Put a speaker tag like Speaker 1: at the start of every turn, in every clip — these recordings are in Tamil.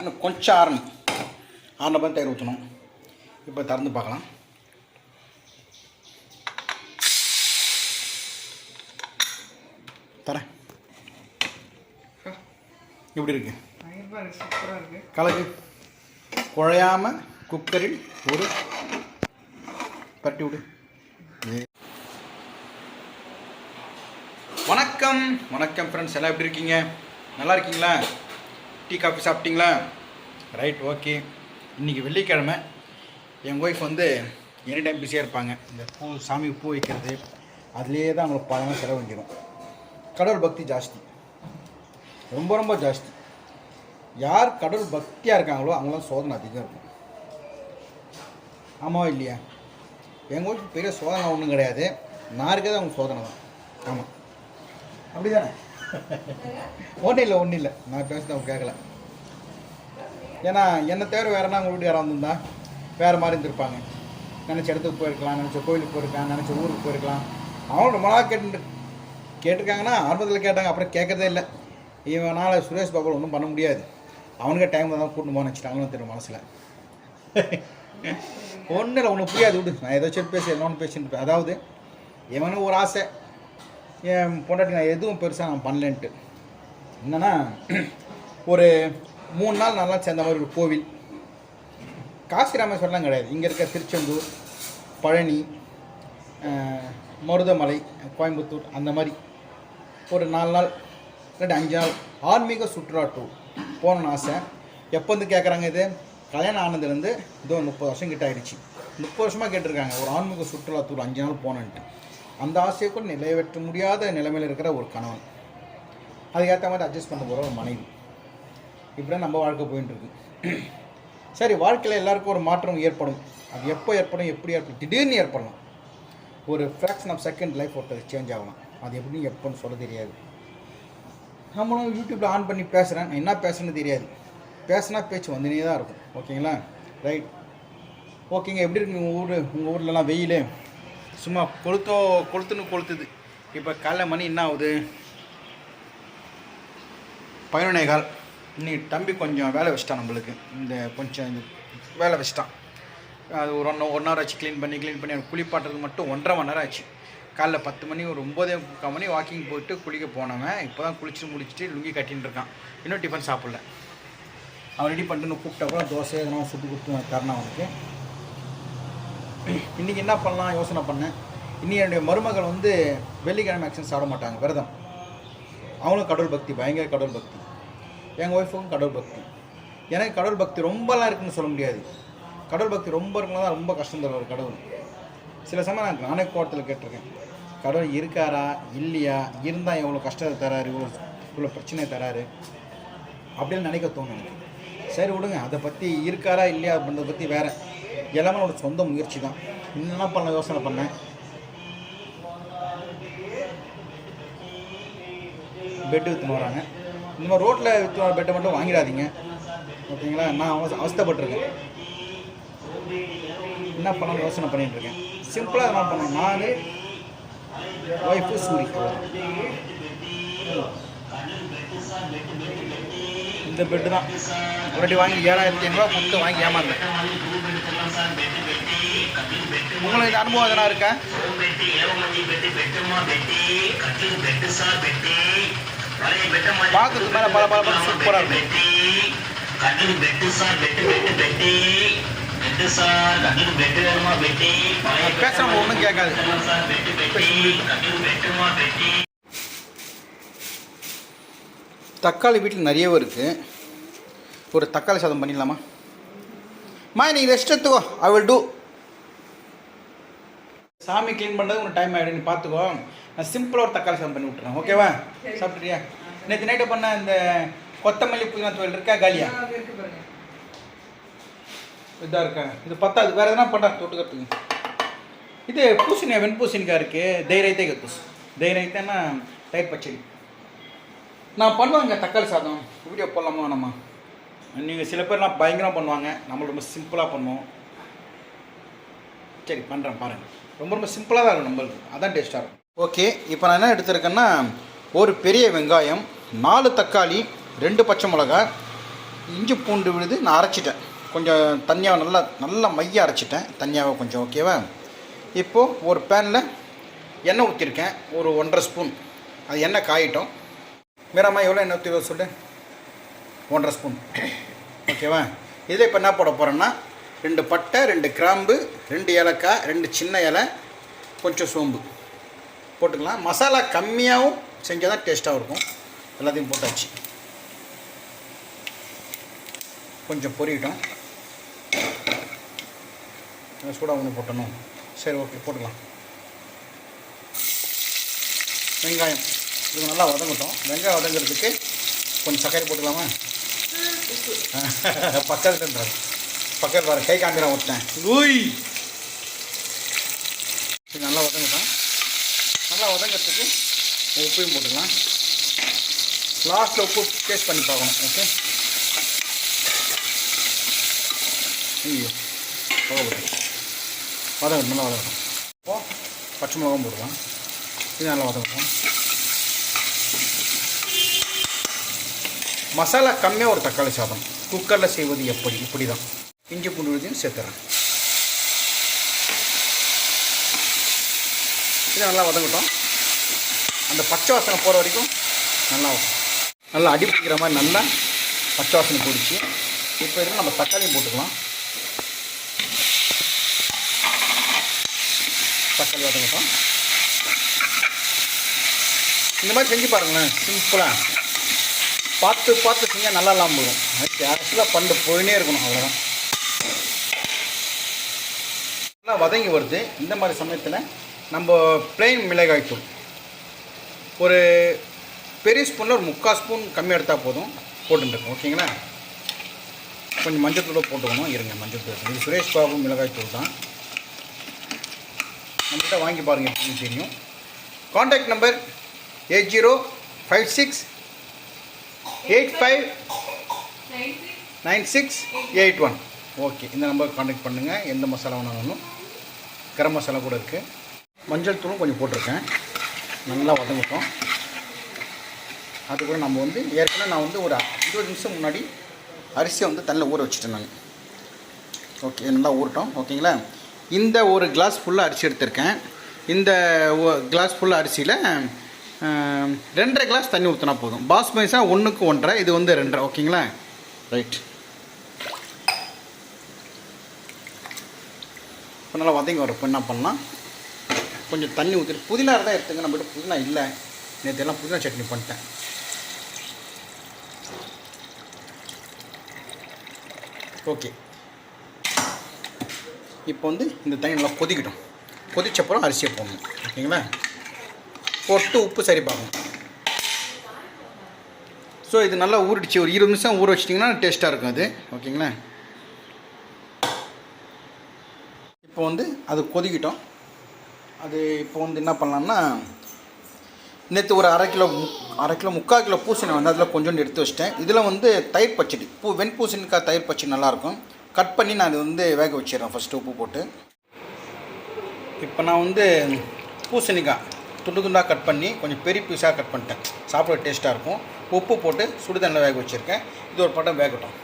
Speaker 1: இன்னும் கொஞ்சம் ஆறணும் ஆறினப்போ தயிர் ஊற்றணும் இப்போ திறந்து பார்க்கலாம் தரேன் இப்படி இருக்கு கலக்கு குழையாம குக்கரில் ஒரு தட்டி விடு வணக்கம் வணக்கம் ஃப்ரெண்ட்ஸ் எல்லாம் எப்படி இருக்கீங்க நல்லா இருக்கீங்களா டீ காஃபி சாப்பிட்டீங்களா ரைட் ஓகே இன்றைக்கி வெள்ளிக்கிழமை என் ஒய்ஃப் வந்து எனி டைம் பிஸியாக இருப்பாங்க இந்த பூ சாமி பூ வைக்கிறது அதுலேயே தான் அவங்களுக்கு பாதமாக வந்துடும் கடவுள் பக்தி ஜாஸ்தி ரொம்ப ரொம்ப ஜாஸ்தி யார் கடவுள் பக்தியாக இருக்காங்களோ அவங்களாம் சோதனை அதிகம் இருக்கும் ஆமாம் இல்லையா எங்கள் ஊருக்கு பெரிய சோதனை ஒன்றும் கிடையாது நான் இருக்கிறது அவங்க சோதனை தான் ஆமாம் அப்படி தானே ஒன்றும் இல்லை ஒன்றும் இல்லை நான் அவங்க கேட்கல ஏன்னா என்னை தேவை வேறனா உங்கள் வீட்டு யாராக வந்திருந்தா வேறு மாதிரி இருந்திருப்பாங்க நினச்ச இடத்துக்கு போயிருக்கலாம் நினச்ச கோயிலுக்கு போயிருக்கலாம் நினச்ச ஊருக்கு போயிருக்கலாம் அவனும் ரொம்ப நாளாக கேட்டு கேட்டிருக்காங்கன்னா ஆரம்பத்தில் கேட்டாங்க அப்புறம் கேட்கறதே இல்லை இவனால் சுரேஷ் பாபு ஒன்றும் பண்ண முடியாது அவனுக்கே டைம் தான் கூட்டு போன தெரியும் மனசில் ஒன்றும் இல்லை உனக்கு புரியாது விடு நான் ஏதோ சரி பேசி என்னோன்னு பேசிட்டு அதாவது இவனுக்கு ஒரு ஆசை என் பொண்டாட்டி நான் எதுவும் பெருசாக நான் பண்ணலன்ட்டு என்னென்னா ஒரு மூணு நாள் நல்லா சேர்ந்த மாதிரி ஒரு கோவில் காசி ராமேஸ்வரம்லாம் கிடையாது இங்கே இருக்க திருச்செந்தூர் பழனி மருதமலை கோயம்புத்தூர் அந்த மாதிரி ஒரு நாலு நாள் இல்லாட்டி அஞ்சு நாள் ஆன்மீக சுற்றுலா டூர் போகணுன்னு ஆசை எப்போ வந்து கேட்குறாங்க இது கல்யாணம் ஆனதுலேருந்து இதோ முப்பது வருஷம் கிட்ட ஆயிடுச்சு முப்பது வருஷமாக கேட்டிருக்காங்க ஒரு ஆன்மீக சுற்றுலா டூர் அஞ்சு நாள் போனேன்ட்டு அந்த ஆசையை கூட நிறைவேற்ற முடியாத நிலைமையில் இருக்கிற ஒரு கணவன் அதுக்கேற்ற மாதிரி அட்ஜஸ்ட் பண்ண போகிற ஒரு மனைவி இப்படி நம்ம வாழ்க்கை போயிட்டுருக்கு சரி வாழ்க்கையில் எல்லாருக்கும் ஒரு மாற்றம் ஏற்படும் அது எப்போ ஏற்படும் எப்படி ஏற்படும் திடீர்னு ஏற்படலாம் ஒரு ஃப்ராக்ஷன் ஆஃப் செகண்ட் லைஃப் ஒருத்தர் சேஞ்ச் ஆகலாம் அது எப்படின்னு எப்போன்னு சொல்ல தெரியாது நம்மளும் யூடியூப்பில் ஆன் பண்ணி பேசுகிறேன் என்ன பேசுகிறேன்னு தெரியாது பேசுனா பேச்சு வந்துனே தான் இருக்கும் ஓகேங்களா ரைட் ஓகேங்க எப்படி இருக்குங்க உங்கள் ஊர் உங்கள் ஊர்லலாம் வெயில் சும்மா கொளுத்தோ கொளுத்துன்னு கொளுத்துது இப்போ காலைல மணி என்ன ஆகுது பதினொன்னே கால் நீ தம்பி கொஞ்சம் வேலை வச்சிட்டான் நம்மளுக்கு இந்த கொஞ்சம் இந்த வேலை வச்சிட்டான் அது ஒரு ஒன் ஒன் ஹவர் ஆச்சு க்ளீன் பண்ணி க்ளீன் பண்ணி குளிப்பாட்டுறது மட்டும் ஒன்றரை மணி நேரம் ஆச்சு காலைல பத்து மணி ஒரு ஒம்பதே முக்கால் மணி வாக்கிங் போயிட்டு குளிக்க போனவன் இப்போ தான் குளிச்சுட்டு முடிச்சுட்டு லுங்கி கட்டின்னு இருக்கான் இன்னும் டிஃபன் சாப்பிடல அவன் ரெடி பண்ணிட்டு கூப்பிட்டா கூட தோசை எதனா சுட்டு கொடுத்து தரணும் அவனுக்கு இன்றைக்கி என்ன பண்ணலாம் யோசனை பண்ணேன் இன்றைக்கி என்னுடைய மருமகள் வந்து வெள்ளிக்கிழமை ஆக்சன் சாப்பிட மாட்டாங்க விரதம் அவங்களும் கடவுள் பக்தி பயங்கர கடவுள் பக்தி எங்கள் ஒய்ஃபுக்கும் கடவுள் பக்தி எனக்கு கடவுள் பக்தி ரொம்பலாம் இருக்குன்னு சொல்ல முடியாது கடவுள் பக்தி ரொம்ப இருக்குன்னா தான் ரொம்ப கஷ்டம் தருவார் கடவுள் சில சமயம் நான் நானே கோட்டத்தில் கேட்டிருக்கேன் கடவுள் இருக்காரா இல்லையா இருந்தால் எவ்வளோ கஷ்டத்தை தராரு இவ்வளோ இவ்வளோ பிரச்சனை தராரு அப்படின்னு நினைக்க தோணும் எனக்கு சரி விடுங்க அதை பற்றி இருக்காரா இல்லையா அப்படின்றத பற்றி வேறு எல்லாமே ஒரு சொந்த முயற்சி தான் என்ன பண்ண யோசனை பண்ணேன் பெட்டு விற்றுன்னு வராங்க இந்த மாதிரி ரோட்டில் விற்று வர பெட்டை மட்டும் வாங்கிடாதீங்க ஓகேங்களா நான் அவச அவஸ்தப்பட்டிருக்கேன் என்ன பண்ணணும் யோசனை பண்ணிட்டுருக்கேன் சிம்பிளாக நான் பண்ணேன் நான் ஒய்ஃபு சூரிய இந்த பெட்டு தான் ஒரு வாங்கி ஏழாயிரத்தி ஐநூறுவா மொத்தம் வாங்கி ஏமாந்தேன் உங்களுக்கு இந்த அனுபவம் எதனா இருக்கா பார்க்கறதுக்கு மேலே பல பல பல சூப்பராக இருக்கும் பேசுறவங்க ஒன்றும் கேட்காது தக்காளி வீட்டில் நிறையவும் இருக்குது ஒரு தக்காளி சாதம் பண்ணிடலாமா மா நீ ரெஸ்ட் எடுத்துக்கோ ஐ வில் டூ சாமி க்ளீன் பண்ணுறது உனக்கு டைம் ஆகிடும் நீ பார்த்துக்கோ நான் சிம்பிளாக ஒரு தக்காளி சாதம் பண்ணி விட்டுறேன் ஓகேவா சாப்பிட்றியா நேற்று நைட்டு பண்ண இந்த கொத்தமல்லி புதினா தொழில் இருக்கா காலியா இதாக இருக்கா இது பத்தாது வேறு எதனா பண்ணா தொட்டுக்கிறதுக்கு இது பூசணியா வெண்பூசணிக்காய் இருக்குது தைரியத்தை கத்தூஸ் தைரியத்தைன்னா தயிர் பச்சடி நான் பண்ணுவேங்க தக்காளி சாதம் வீடியோ போடலாமா நம்ம நீங்கள் சில பேர்லாம் பயங்கரம் பண்ணுவாங்க நம்ம ரொம்ப சிம்பிளாக பண்ணுவோம் சரி பண்ணுறேன் பாருங்கள் ரொம்ப ரொம்ப சிம்பிளாக தான் இருக்கும் நம்மளுக்கு அதான் டேஸ்ட்டாக இருக்கும் ஓகே இப்போ நான் என்ன எடுத்திருக்கேன்னா ஒரு பெரிய வெங்காயம் நாலு தக்காளி ரெண்டு பச்சை மிளகா இஞ்சி பூண்டு விழுது நான் அரைச்சிட்டேன் கொஞ்சம் தனியாக நல்லா நல்லா மைய அரைச்சிட்டேன் தனியாக கொஞ்சம் ஓகேவா இப்போது ஒரு பேனில் எண்ணெய் ஊற்றிருக்கேன் ஒரு ஒன்றரை ஸ்பூன் அது எண்ணெய் காயிட்டோம் மீராம்மா எவ்வளோ எண்ணெய் ஊற்றி சொல்லு ஒன்றரை ஸ்பூன் ஓகேவா இதில் இப்போ என்ன போட போகிறோன்னா ரெண்டு பட்டை ரெண்டு கிராம்பு ரெண்டு ஏலக்காய் ரெண்டு சின்ன இலை கொஞ்சம் சோம்பு போட்டுக்கலாம் மசாலா கம்மியாகவும் செஞ்சால் தான் டேஸ்ட்டாகவும் இருக்கும் எல்லாத்தையும் போட்டாச்சு கொஞ்சம் பொரியட்டும் சூடாக ஒன்று போட்டணும் சரி ஓகே போட்டுக்கலாம் வெங்காயம் இது நல்லா வதங்கட்டும் வெங்காயம் வதங்கிறதுக்கு கொஞ்சம் சக்கரை போட்டுக்கலாமா பக்கத்துலன்றாரு பக்கத்தில் பாரு கை காமிக்கிறேன் ஒருத்தன் ஊய் நல்லா உதங்கட்டும் நல்லா உதங்கிறதுக்கு உப்பையும் போட்டுக்கலாம் லாஸ்ட்டில் உப்பு டேஸ்ட் பண்ணி பார்க்கணும் ஓகே ஐயோ வதங்கட்டும் நல்லா வதங்கட்டும் இப்போது பச்சை மிளகாவும் போடலாம் இது நல்லா வதங்கட்டும் மசாலா கம்மியாக ஒரு தக்காளி சாதம் குக்கரில் செய்வது எப்படி இப்படி தான் இஞ்சி பூண்டு விழுதியும் சேர்த்துறேன் இது நல்லா வதங்கட்டும் அந்த பச்சை வாசனை போகிற வரைக்கும் நல்லா நல்லா அடி மாதிரி நல்லா பச்சை வாசனை பிடிச்சி இப்போ இருந்து நம்ம தக்காளியும் போட்டுக்கலாம் தக்காளி வதங்கட்டும் இந்த மாதிரி செஞ்சு பாருங்களேன் சிம்பிளாக பார்த்து பார்த்து செஞ்சால் நல்லா இல்லாமல் போகும் ஆக்சுவலாக பண்டு போயினே இருக்கணும் அவ்வளோதான் நல்லா வதங்கி வருது இந்த மாதிரி சமயத்தில் நம்ம பிளெயின் மிளகாய்த்தூள் ஒரு பெரிய ஸ்பூனில் ஒரு முக்கால் ஸ்பூன் கம்மியாக எடுத்தால் போதும் போட்டுருக்கோம் ஓகேங்களா கொஞ்சம் மஞ்சள் போட்டுக்கணும் இருங்க மஞ்சள் தூள் இது சுரேஷ் பாபு மிளகாய் தூள் தான் நம்மகிட்ட வாங்கி பாருங்கள் எப்படின்னு தெரியும் contact number eight zero five six eight five nine six eight one okay இந்த நம்பருக்கு காண்டாக்ட் பண்ணுங்கள் எந்த மசாலா வேணாலும் கரம் மசாலா கூட இருக்குது மஞ்சள் தூளும் கொஞ்சம் போட்டிருக்கேன் நல்லா வதங்கட்டும் அது கூட நம்ம வந்து ஏற்கனவே நான் வந்து ஒரு இருபது நிமிஷம் முன்னாடி அரிசியை வந்து தண்ணியில் ஊற வச்சுட்டேன் நான் ஓகே நல்லா ஊறட்டும் ஓகேங்களா இந்த ஒரு கிளாஸ் ஃபுல்லாக அரிசி எடுத்திருக்கேன் இந்த கிளாஸ் ஃபுல்லாக அரிசியில் ரெண்டரை கிளாஸ் தண்ணி ஊற்றினா போதும் பாஸ்மைஸாக ஒன்றுக்கு ஒன்றரை இது வந்து ரெண்டரை ஓகேங்களா ரைட் இப்போ நல்லா வதங்கி வரும் இப்போ என்ன பண்ணலாம் கொஞ்சம் தண்ணி ஊற்றிட்டு புதினா தான் எடுத்துங்க கிட்ட புதினா இல்லை நேற்று எல்லாம் புதினா சட்னி பண்ணிட்டேன் ஓகே இப்போ வந்து இந்த தண்ணி நல்லா கொதிக்கட்டும் கொதிச்சப்பறம் அரிசியை போடணும் ஓகேங்களா போட்டு உப்பு சரி பார்க்கணும் ஸோ இது நல்லா ஊறிடுச்சு ஒரு இருபது நிமிஷம் ஊற வச்சிட்டிங்கன்னா டேஸ்ட்டாக இருக்கும் அது ஓகேங்களா இப்போ வந்து அது கொதிக்கிட்டோம் அது இப்போ வந்து என்ன பண்ணலாம்னா நேற்று ஒரு அரை கிலோ அரை கிலோ முக்கால் கிலோ பூசணி வந்து அதில் கொஞ்சோண்டு எடுத்து வச்சிட்டேன் இதில் வந்து தயிர் பச்சடி பூ வெண் பூசணிக்காய் தயிர் பச்சடி நல்லாயிருக்கும் கட் பண்ணி நான் அதை வந்து வேக வச்சிடுறேன் ஃபஸ்ட்டு உப்பு போட்டு இப்போ நான் வந்து பூசணிக்காய் துண்டு துண்டாக கட் பண்ணி கொஞ்சம் பெரிய பீஸாக கட் பண்ணிட்டேன் சாப்பிட டேஸ்ட்டாக இருக்கும் உப்பு போட்டு சுடுதண்ணில் வேக வச்சுருக்கேன் இது ஒரு பட்டம் வேகட்டும்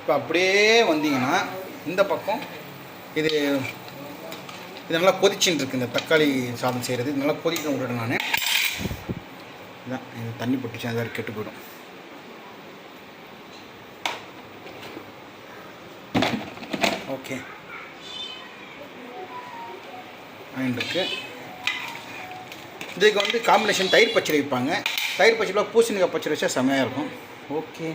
Speaker 1: இப்போ அப்படியே வந்தீங்கன்னா இந்த பக்கம் இது இது நல்லா கொதிச்சுன்னு இருக்குது இந்த தக்காளி சாதம் செய்கிறது இது நல்லா கொதிக்க விடுறேன் நான் இதான் இது தண்ணி போட்டுச்சு அது கெட்டு போயிடும் ஓகே ஆயின்னு இருக்குது இதுக்கு வந்து காம்பினேஷன் தயிர் பச்சரி வைப்பாங்க தயிர் பச்சடியில் பூசணிக்காய் பச்சரி வச்சா செம்மையாக இருக்கும் ஓகே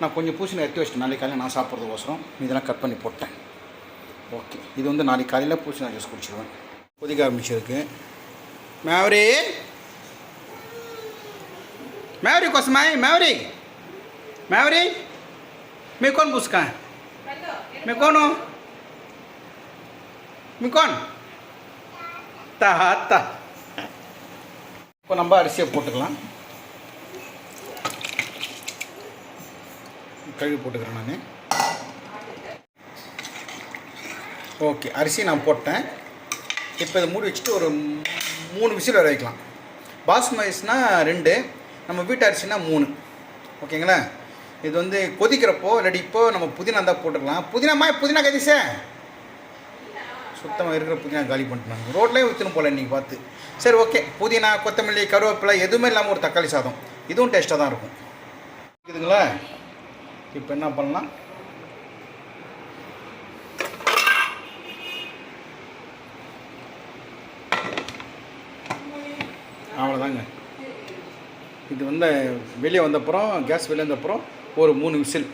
Speaker 1: நான் கொஞ்சம் பூசணிக்காய் எடுத்து வச்சிட்டேன் நாளைக்கு காலையில் நான் சாப்பிட்றதுக்கோசரம் இதெல்லாம் கட் பண்ணி போட்டேன் ஓகே இது வந்து நாளைக்கு காலையில் பூசணிக்காய் ஜூஸ் குடிச்சிடுவேன் கொதிக்க ஆரம்பிச்சிருக்கு மேவரி மேவரி கோசமாய் மேவரி மேவரி मैं कौन மிகோனு का मैं कौन हूँ இப்போ நம்ம அரிசியை போட்டுக்கலாம் கழுவி போட்டுக்கிறேன் நான் ஓகே அரிசி நான் போட்டேன் இப்போ இதை மூடி வச்சுட்டு ஒரு மூணு விசில் வர வைக்கலாம் பாஸ்மதிஸ்னால் ரெண்டு நம்ம வீட்டு அரிசினா மூணு ஓகேங்களா இது வந்து கொதிக்கிறப்போ இல்லாட்டி இப்போ நம்ம புதினா தான் போட்டுக்கலாம் புதினாமா புதினா கதிசே சுத்தமாக இருக்கிற புதினா காலி பண்ணிட்டாங்க ரோட்லேயே விற்றுன்னு போல இன்றைக்கி பார்த்து சரி ஓகே புதினா கொத்தமல்லி கருவேப்பிலை எதுவுமே இல்லாமல் ஒரு தக்காளி சாதம் இதுவும் டேஸ்ட்டாக தான் இருக்கும் இதுங்களா இப்போ என்ன பண்ணலாம் அவ்வளோதாங்க இது வந்து வெளியே வந்தப்புறம் கேஸ் வெளியே வந்தப்புறம் ஒரு மூணு விசில்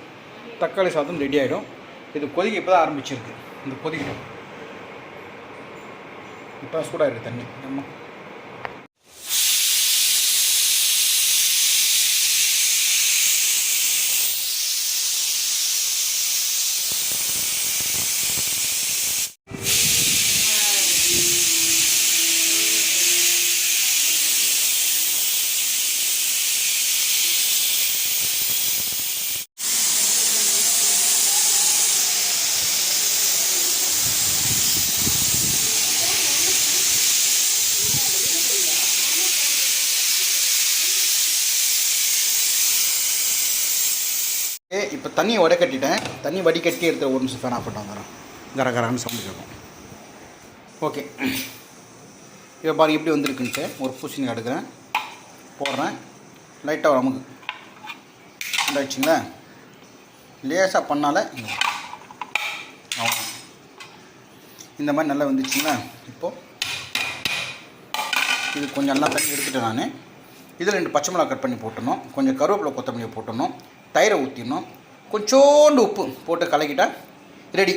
Speaker 1: தக்காளி சாதம் ரெடி ஆகிடும் இது கொதிக்க இப்போ தான் ஆரம்பிச்சிருக்கு இந்த கொதிக்கட்டும் இப்போ சூடாக இருக்குது தண்ணி ஆமாம் தண்ணியை வடக்கட்டிட்டேன் தண்ணி வடிகட்டி எடுத்து ஒரு நிமிஷம் ஃபேன் ஆஃப் பண்ணிட்டு கர கரன்னு சவுண்ட் கேட்கும் ஓகே இப்போ பாருங்க எப்படி வந்திருக்குன்ட்டு ஒரு பூசணிக்காய் எடுக்கிறேன் போடுறேன் லைட்டாக அமுக்கு ஆயிடுச்சுங்களா லேசாக பண்ணால இந்த மாதிரி நல்லா வந்துச்சுங்களா இப்போது இது கொஞ்சம் நல்லா தண்ணி எடுத்துகிட்டேன் நான் இதில் ரெண்டு பச்சை மிளகா கட் பண்ணி போட்டணும் கொஞ்சம் கருவேப்பிலை கொத்தமல்லியை போட்டணும் தயிரை ஊற்றிடணும் கொஞ்சோண்டு உப்பு போட்டு கலக்கிட்டால் ரெடி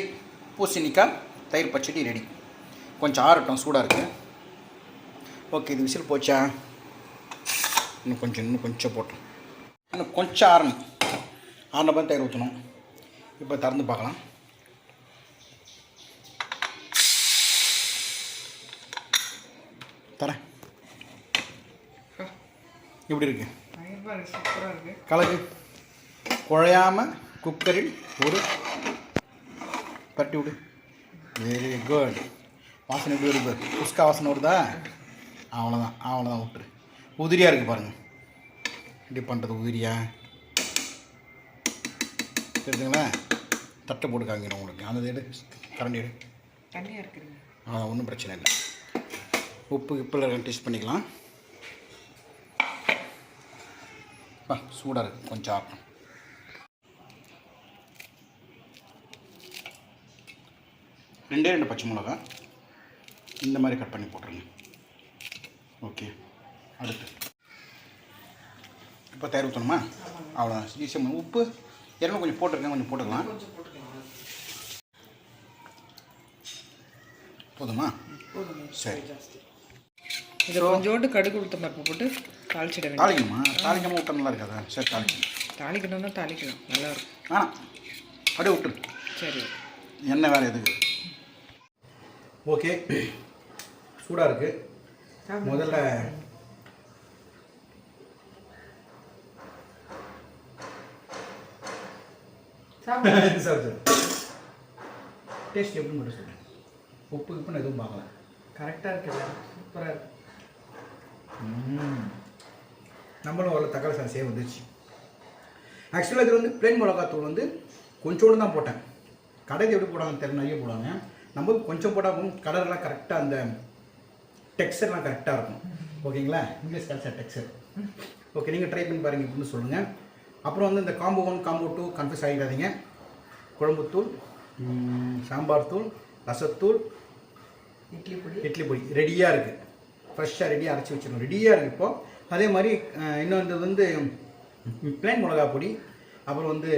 Speaker 1: பூசணிக்காய் தயிர் பச்சடி ரெடி கொஞ்சம் ஆறட்டும் சூடாக இருக்குது ஓகே இது விசில் போச்சா இன்னும் கொஞ்சம் இன்னும் கொஞ்சம் போட்டோம் இன்னும் கொஞ்சம் ஆறணும் ஆறினப்ப தயிர் ஊற்றணும் இப்போ திறந்து பார்க்கலாம் தரேன் எப்படி இருக்கு கலக்கு குழையாமல் குக்கரில் ஒரு பட்டி விடு வெரி குட் வாசனை எப்படி வருது புஷ்கா வாசனை வருதா அவ்வளோதான் அவ்வளோதான் விட்டுரு உதிரியாக இருக்குது பாருங்கள் இப்படி பண்ணுறது உதிரியா தெரிஞ்சுங்களா தட்டை போட்டு காங்கிடும் உங்களுக்கு அந்த எடு கரண்டி எடு இருக்குது ஆ ஒன்றும் பிரச்சனை இல்லை உப்பு இப்பில் டேஸ்ட் பண்ணிக்கலாம் சூடாக இருக்குது கொஞ்சம் ஆக்கணும் ரெண்டே ரெண்டு பச்சை மிளகா இந்த மாதிரி கட் பண்ணி போட்டுருங்க ஓகே அடுத்து இப்போ தயிர் ஊற்றணுமா அவ்வளோதான் ஈஸியாக உப்பு இரநூறு கொஞ்சம் போட்டிருக்கேன் கொஞ்சம் போட்டுக்கலாம் போதுமா சரி
Speaker 2: இது கொஞ்சோண்டு கடுகு உளுத்த பருப்பு போட்டு தாளிச்சிடுங்க
Speaker 1: தாளிக்கணுமா தாளிக்காமல் விட்டா நல்லா இருக்காதா சரி தாளிக்கணும்
Speaker 2: தாளிக்கணும்னா தாளிக்கலாம் நல்லாயிருக்கும் ஆனால்
Speaker 1: அப்படியே விட்டுரு சரி என்ன வேறு எதுக்கு ஓகே சூடாக இருக்குது முதல்ல சார் சார் டேஸ்ட் எப்படி மட்டும் சொல்லுங்கள் உப்பு உப்புன்னு எதுவும் பார்க்கல
Speaker 2: கரெக்டாக இருக்குல்ல சூப்பராக இருக்கு
Speaker 1: நம்மளும் ஒரு தக்காளி சாதம் சேவ் வந்துச்சு ஆக்சுவலாக இது வந்து பிளேன் மிளகாத்தூள் வந்து கொஞ்சோடு தான் போட்டேன் கடைக்கு எப்படி போடுவாங்க தெரியல நிறைய போடுவாங்க நம்ம கொஞ்சம் போடாமல் கலர்லாம் கரெக்டாக அந்த டெக்ஸ்டர்லாம் கரெக்டாக இருக்கும் ஓகேங்களா இங்கிலீஷ் கல்ச்சர் டெக்ஸ்டர் ஓகே நீங்கள் ட்ரை பண்ணி பாருங்கள் அப்படின்னு சொல்லுங்கள் அப்புறம் வந்து இந்த combo one combo two confuse ஆகிடாதீங்க குழம்புத்தூள் சாம்பார் தூள் ரசத்தூள் இட்லி பொடி இட்லி பொடி ரெடியாக இருக்குது ஃப்ரெஷ்ஷாக ரெடியாக அரைச்சி வச்சிடணும் ரெடியாக இருக்குது இப்போது அதே மாதிரி இன்னொன்று வந்து பிளைன் மிளகா பொடி அப்புறம் வந்து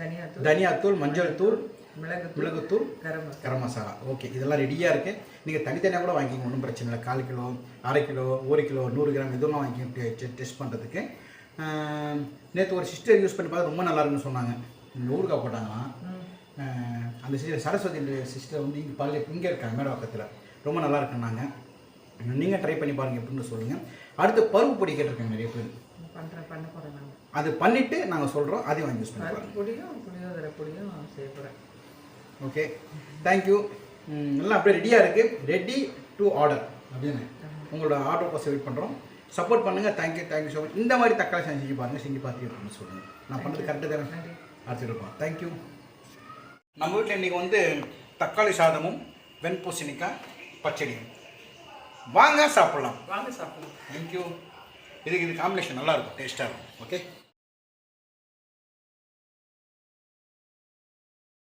Speaker 1: தனியா தனியாத்தூள் மஞ்சள் தூள்
Speaker 2: மிளகுத்தூள்
Speaker 1: கரம் கரம் மசாலா ஓகே இதெல்லாம் ரெடியாக இருக்குது நீங்கள் தனித்தனியாக கூட வாங்கிக்கோங்க ஒன்றும் பிரச்சனை இல்லை கால் கிலோ அரை கிலோ ஒரு கிலோ நூறு கிராம் இதெல்லாம் வாங்கி டெஸ்ட் பண்ணுறதுக்கு நேற்று ஒரு சிஸ்டர் யூஸ் பண்ணி பார்த்தா ரொம்ப நல்லா இருக்குன்னு சொன்னாங்க ஊருக்காக போட்டாங்களாம் அந்த சிஸ்டர் சரஸ்வதி சிஸ்டர் வந்து இங்கே பள்ளி இங்கே இருக்காங்க மேடம் பக்கத்தில் ரொம்ப நல்லா இருக்குன்னாங்க நீங்கள் ட்ரை பண்ணி பாருங்கள் எப்படின்னு சொல்லுங்கள் அடுத்து பருப்பு பொடி கேட்டிருக்காங்க நிறைய பேர் பண்ணுறேன் பண்ண போகிறேன் அது பண்ணிவிட்டு நாங்கள் சொல்கிறோம் அதையும் வாங்கி யூஸ் பண்ணுறோம் பொடியும் புளியோதரை பொடியும் செய்ய போகிறேன் ஓகே தேங்க்யூ நல்லா அப்படியே ரெடியாக இருக்குது ரெடி டு ஆர்டர் அப்படின்னு உங்களோட ஆர்டர் பாஸ் வெயிட் பண்ணுறோம் சப்போர்ட் பண்ணுங்கள் தேங்க்யூ தேங்க்யூ ஸோ மச் இந்த மாதிரி தக்காளி செஞ்சு பாருங்கள் செஞ்சு பார்த்து அப்படின்னு சொல்லுங்கள் நான் பண்ணுறது கரெக்டாக தரேன் அடுத்துருப்போம் தேங்க்யூ நம்ம வீட்டில் இன்றைக்கி வந்து தக்காளி சாதமும் வெண்பூசணிக்காய் பச்சடியும் வாங்க சாப்பிட்லாம்
Speaker 2: வாங்க சாப்பிட்லாம்
Speaker 1: தேங்க்யூ இதுக்கு இது காம்பினேஷன் நல்லாயிருக்கும் டேஸ்ட்டாக இருக்கும் ஓகே